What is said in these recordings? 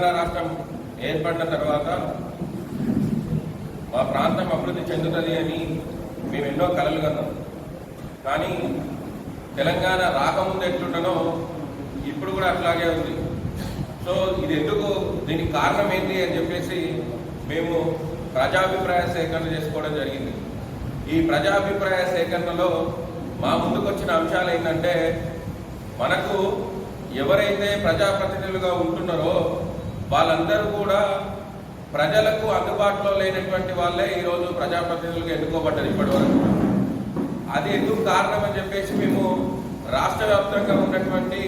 తెలంగాణ రాష్ట్రం ఏర్పడిన తర్వాత మా ప్రాంతం అభివృద్ధి చెందుతుంది అని మేము ఎన్నో కలలు కన్నాం. కానీ తెలంగాణ రాకముందు ఎట్లుండనో ఇప్పుడు కూడా అట్లాగే ఉంది. సో ఇది ఎందుకు? దీనికి కారణం ఏంటి అని చెప్పేసి మేము ప్రజాభిప్రాయ సేకరణ చేసుకోవడం జరిగింది. ఈ ప్రజాభిప్రాయ సేకరణలో మా ముందుకు వచ్చిన అంశాలు ఏంటంటే మనకు ఎవరైతే ప్రజాప్రతినిధులుగా ఉంటున్నారో వాళ్ళందరూ కూడా ప్రజలకు అందుబాటులో లేనటువంటి వాళ్ళే ఈరోజు ప్రజాప్రతినిధులుగా ఎన్నుకోబడ్డారు ఇప్పటి వరకు. అది ఎందుకు కారణం అని చెప్పేసి మేము రాష్ట్ర వ్యాప్తంగా ఉన్నటువంటి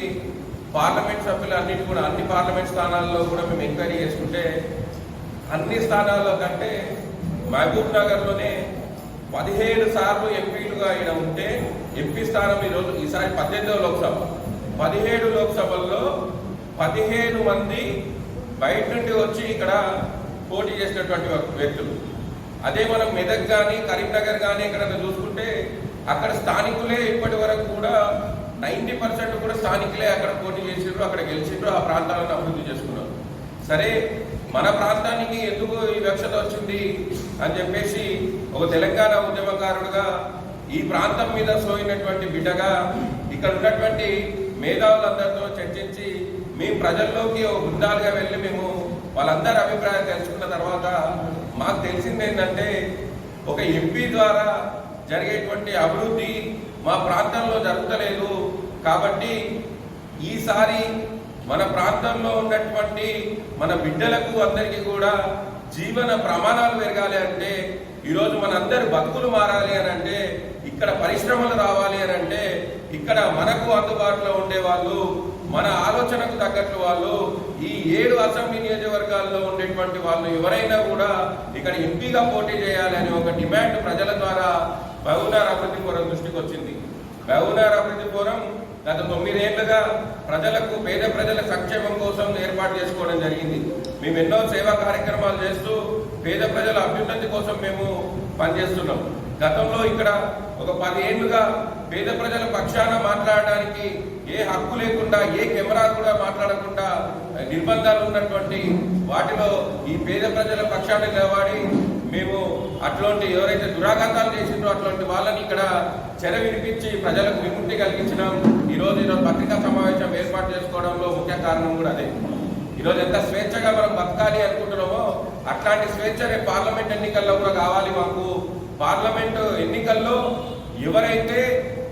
పార్లమెంట్ సభ్యులు అన్నిటి కూడా అన్ని పార్లమెంట్ స్థానాల్లో కూడా మేము ఎంక్వైరీ చేసుకుంటే అన్ని స్థానాల్లో కంటే మహబూబ్ నగర్లోనే పదిహేడు సార్లు ఎంపీలుగా ఈయన ఉంటే ఎంపీ స్థానం ఈరోజు ఈసారి పద్దెనిమిదవ లోక్సభ. పదిహేడు లోక్సభల్లో పదిహేను మంది బయట నుండి వచ్చి ఇక్కడ పోటీ చేసినటువంటి వ్యక్తులు. అదే మనం మెదక్ కానీ కరీంనగర్ కానీ ఎక్కడైనా చూసుకుంటే అక్కడ స్థానికులే ఇప్పటి వరకు కూడా నైంటీ పర్సెంట్ కూడా స్థానికులే అక్కడ పోటీ చేసిండ్రు అక్కడ గెలిచిండ్రు ఆ ప్రాంతాలను అభివృద్ధి చేసుకున్నారు. సరే మన ప్రాంతానికి ఎందుకు ఈ వివక్షత వచ్చింది అని చెప్పేసి ఒక తెలంగాణ ఉద్యమకారుడుగా ఈ ప్రాంతం మీద సోయినటువంటి బిడ్డగా ఇక్కడ ఉన్నటువంటి మేధావులందరితో చర్చించి మేము ప్రజల్లోకి ఒక బృందాలుగా వెళ్ళి మేము వాళ్ళందరి అభిప్రాయం తెలుసుకున్న తర్వాత మాకు తెలిసింది ఏంటంటే ఒక ఎంపీ ద్వారా జరిగేటువంటి అభివృద్ధి మా ప్రాంతంలో జరుగుతలేదు. కాబట్టి ఈసారి మన ప్రాంతంలో ఉన్నటువంటి మన బిడ్డలకు అందరికీ కూడా జీవన ప్రమాణాలు పెరగాలి అంటే ఈరోజు మనందరి బతుకులు మారాలి అని అంటే ఇక్కడ పరిశ్రమలు రావాలి అని అంటే ఇక్కడ మనకు అందుబాటులో ఉండే వాళ్ళు మన ఆలోచనకు తగ్గట్లు వాళ్ళు ఈ ఏడు అసెంబ్లీ నియోజకవర్గాల్లో ఉండేటువంటి వాళ్ళు ఎవరైనా కూడా ఇక్కడ ఎంపీగా పోటీ చేయాలని ఒక డిమాండ్ ప్రజల ద్వారా బహునార్ అభివృద్ధి ఫోరం దృష్టికి వచ్చింది. బహునార్ అభివృద్ధి ఫోరం గత తొమ్మిదేళ్ళుగా ప్రజలకు పేద ప్రజల సంక్షేమం కోసం ఏర్పాటు చేసుకోవడం జరిగింది. మేము ఎన్నో సేవా కార్యక్రమాలు చేస్తూ పేద ప్రజల అభ్యున్నతి కోసం మేము పనిచేస్తున్నాం. గతంలో ఇక్కడ ఒక పది పేద ప్రజల పక్షాన మాట్లాడడానికి ఏ హక్కు లేకుండా ఏ కెమెరా కూడా మాట్లాడకుండా నిర్బంధాలు ఉన్నటువంటి వాటిలో ఈ పేద ప్రజల పక్షాన నిలబడి మేము అట్లాంటి ఎవరైతే దురాఘాతాలు చేసిందో అట్లాంటి వాళ్ళని ఇక్కడ చెర వినిపించి ప్రజలకు విముక్తి కలిగించడం ఈరోజు ఈరోజు పత్రికా సమావేశం ఏర్పాటు చేసుకోవడంలో ముఖ్య కారణం కూడా అదే. ఈరోజు ఎంత స్వేచ్ఛగా మనం బతకాలి అనుకుంటున్నాం అట్లాంటి స్వేచ్ఛ రేపు పార్లమెంట్ ఎన్నికల్లో కూడా కావాలి మాకు. పార్లమెంట్ ఎన్నికల్లో ఎవరైతే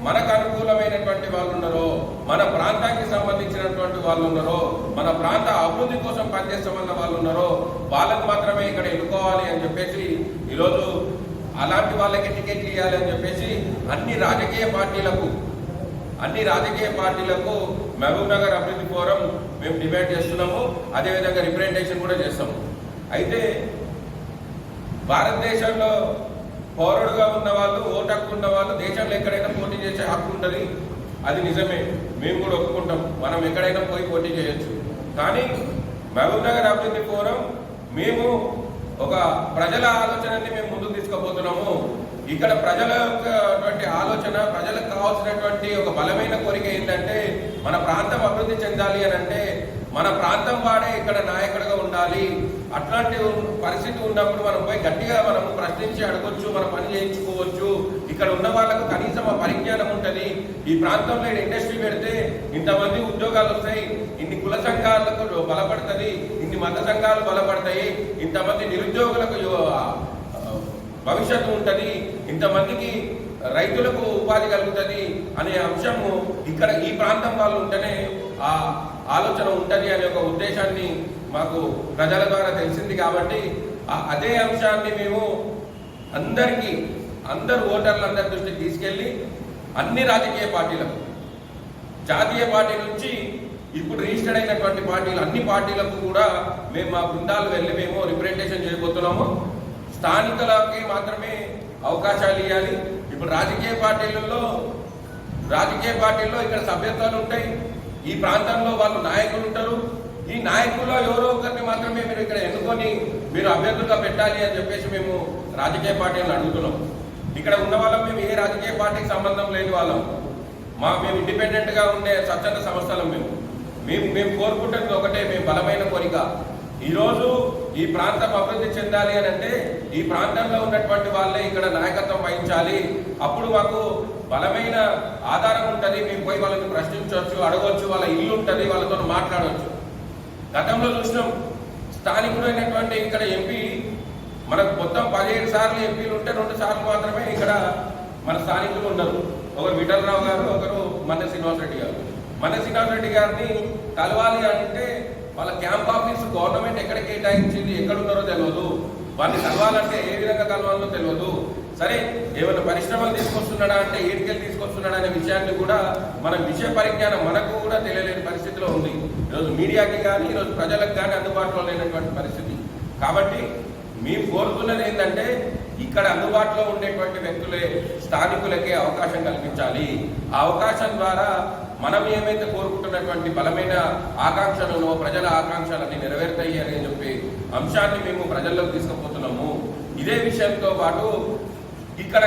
మనకు అనుకూలమైనటువంటి వాళ్ళు ఉన్నారో మన ప్రాంతానికి సంబంధించినటువంటి వాళ్ళు ఉన్నారో మన ప్రాంత అభివృద్ధి కోసం పనిచేస్తామన్న వాళ్ళు ఉన్నారో వాళ్ళకు మాత్రమే ఇక్కడ ఎన్నుకోవాలి అని చెప్పేసి ఈరోజు అలాంటి వాళ్ళకి టికెట్ ఇవ్వాలి అని చెప్పేసి అన్ని రాజకీయ పార్టీలకు అన్ని రాజకీయ పార్టీలకు మహబూబ్ నగర్ అభివృద్ధి ఫోరం మేము డిమాండ్ చేస్తున్నాము. అదేవిధంగా రిప్రజెంటేషన్ కూడా చేస్తాము. అయితే భారతదేశంలో పౌరుడుగా ఉన్న వాళ్ళు ఓటు హక్కు ఉన్న వాళ్ళు దేశంలో ఎక్కడైనా పోటీ చేసే హక్కు ఉంటుంది. అది నిజమే. మేము కూడా ఒప్పుకుంటాం. మనం ఎక్కడైనా పోయి పోటీ చేయొచ్చు. కానీ మహబూబ్ నగర్ అభివృద్ధి ఫోరం మేము ఒక ప్రజల ఆలోచనని మేము ముందుకు తీసుకుపోతున్నాము. ఇక్కడ ప్రజల యొక్క ఆలోచన ప్రజలకు కావాల్సినటువంటి ఒక బలమైన కోరిక ఏంటంటే మన ప్రాంతం అభివృద్ధి చెందాలి అని అంటే మన ప్రాంతం వాడే ఇక్కడ నాయకుడిగా ఉండాలి. అట్లాంటి పరిస్థితి ఉన్నప్పుడు మనం పోయి గట్టిగా మనం ప్రశ్నించి అడగొచ్చు మనం పని చేయించుకోవచ్చు. ఇక్కడ ఉన్న వాళ్ళకు కనీసం ఆ పరిజ్ఞానం ఉంటుంది. ఈ ప్రాంతంలో ఇండస్ట్రీ పెడితే ఇంతమంది ఉద్యోగాలు వస్తాయి. ఇన్ని కుల సంఘాలకు బలపడుతుంది ఇన్ని మత సంఘాలు బలపడతాయి. ఇంతమంది నిరుద్యోగులకు భవిష్యత్తు ఉంటుంది. ఇంతమందికి రైతులకు ఉపాధి కలుగుతుంది అనే అంశము ఇక్కడ ఈ ప్రాంతం వాళ్ళు ఉంటేనే ఆ ఆలోచన ఉంటుంది అనే ఒక ఉద్దేశాన్ని మాకు ప్రజల ద్వారా తెలిసింది కాబట్టి ఆ- అదే అంశాన్ని మేము అందరికీ అందరు ఓటర్లందరి దృష్టికి తీసుకెళ్ళి అన్ని రాజకీయ పార్టీలకు జాతీయ పార్టీ నుంచి ఇప్పుడు రిజిస్టర్డ్ అయినటువంటి పార్టీలు అన్ని పార్టీలకు కూడా మేము మా బృందాలు వెళ్ళి మేము రిప్రజెంటేషన్ చేయబోతున్నాము. స్థానికులకి మాత్రమే అవకాశాలు ఇవ్వాలి. ఇప్పుడు రాజకీయ పార్టీలలో రాజకీయ పార్టీల్లో ఇక్కడ సభ్యత్వాలు ఉంటాయి. ఈ ప్రాంతంలో వాళ్ళు నాయకులు ఉంటారు. ఈ నాయకుల్లో ఎవరో ఒకరిని మాత్రమే మీరు ఇక్కడ ఎన్నుకొని మీరు అభ్యర్థులుగా పెట్టాలి అని చెప్పేసి మేము రాజకీయ పార్టీలను అడుగుతున్నాం. ఇక్కడ ఉన్న వాళ్ళం మేము ఏ రాజకీయ పార్టీకి సంబంధం లేని వాళ్ళం. మా మేము ఇండిపెండెంట్గా ఉండే స్వచ్ఛంద సంస్థలం మేము. మేము మేము కోరుకుంటుంది ఒకటే మేము బలమైన కోరిక. ఈరోజు ఈ ప్రాంతం అభివృద్ధి చెందాలి అని అంటే ఈ ప్రాంతంలో ఉన్నటువంటి వాళ్ళే ఇక్కడ నాయకత్వం వహించాలి. అప్పుడు మాకు బలమైన ఆధారం ఉంటుంది. మేము పోయి వాళ్ళని ప్రశ్నించవచ్చు అడగవచ్చు వాళ్ళ ఇల్లు ఉంటుంది వాళ్ళతో మాట్లాడవచ్చు. గతంలో చూసినాం స్థానికుడైనటువంటి ఇక్కడ ఎంపీ మనకు మొత్తం పదిహేడు సార్లు ఎంపీలు ఉంటే రెండు సార్లు మాత్రమే ఇక్కడ మన స్థానికులు ఉన్నారు ఒకరు విఠలరావు గారు ఒకరు మన్న శ్రీనివాసరెడ్డి గారు. మన్న శ్రీనివాసరెడ్డి గారిని కలవాలి అంటే వాళ్ళ క్యాంప్ ఆఫీస్ గవర్నమెంట్ ఎక్కడ కేటాయించింది ఎక్కడ ఉన్నారో తెలియదు వారిని కలవాలంటే ఏ విధంగా కలవాలో తెలియదు సరే ఏమైనా పరిశ్రమలు తీసుకొస్తున్నాడా అంటే ఏటికెళ్ళి తీసుకొస్తున్నాడా అనే విషయాన్ని కూడా మన విషయ పరిజ్ఞానం మనకు కూడా తెలియలేని పరిస్థితిలో ఉంది. ఈరోజు మీడియాకి కానీ ఈరోజు ప్రజలకు కానీ అందుబాటులో లేనటువంటి పరిస్థితి. కాబట్టి మేము కోరుతున్నది ఏంటంటే ఇక్కడ అందుబాటులో ఉండేటువంటి వ్యక్తులే స్థానికులకే అవకాశం కల్పించాలి. ఆ అవకాశం ద్వారా మనం ఏమైతే కోరుకుంటున్నటువంటి బలమైన ఆకాంక్షలను ప్రజల ఆకాంక్షలన్నీ నెరవేరుతాయి అని చెప్పి అంశాన్ని మేము ప్రజల్లోకి తీసుకుపోతున్నాము. ఇదే విషయంతో పాటు ఇక్కడ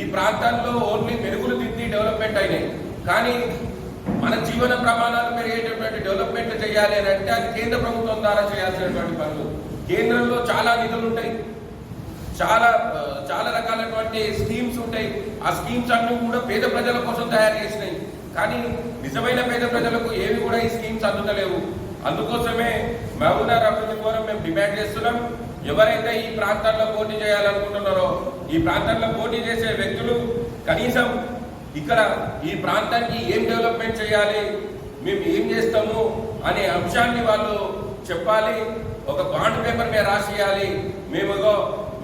ఈ ప్రాంతాల్లో ఓన్లీ మెరుగులు దిద్ది డెవలప్మెంట్ అయినాయి. కానీ మన జీవన ప్రమాణాలు పెరిగేటటువంటి డెవలప్మెంట్ చేయాలి అని అంటే అది కేంద్ర ప్రభుత్వం ద్వారా చేయాల్సినటువంటి పనులు. కేంద్రంలో చాలా నిధులు ఉంటాయి. చాలా చాలా రకాలైనటువంటి స్కీమ్స్ ఉంటాయి. ఆ స్కీమ్స్ అన్నీ కూడా పేద ప్రజల కోసం తయారు చేసినాయి. కానీ నిజమైన పేద ప్రజలకు ఏవి కూడా ఈ స్కీమ్స్ అందుతలేవు. అందుకోసమే మహబూబ్నగర్ అభివృద్ధి ఫోరం మేము డిమాండ్ చేస్తున్నాం. ఎవరైతే ఈ ప్రాంతాల్లో పోటీ చేయాలనుకుంటున్నారో ఈ ప్రాంతాల్లో పోటీ చేసే వ్యక్తులు కనీసం ఇక్కడ ఈ ప్రాంతానికి ఏం డెవలప్మెంట్ చేయాలి మేము ఏం చేస్తాము అనే అంశాన్ని వాళ్ళు చెప్పాలి. ఒక బాండ్ పేపర్ మీద రాసియాలి. మేము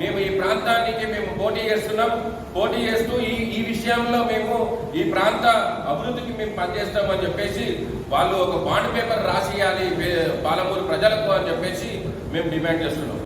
మేము ఈ ప్రాంతానికి మేము పోటీ చేస్తున్నాం. పోటీ చేస్తూ ఈ ఈ విషయంలో మేము ఈ ప్రాంత అభివృద్ధికి మేము పనిచేస్తామని చెప్పేసి వాళ్ళు ఒక బాండ్ పేపర్ రాసియాలి పాలమూరు ప్రజలకు అని చెప్పేసి మేము డిమాండ్ చేస్తున్నాం.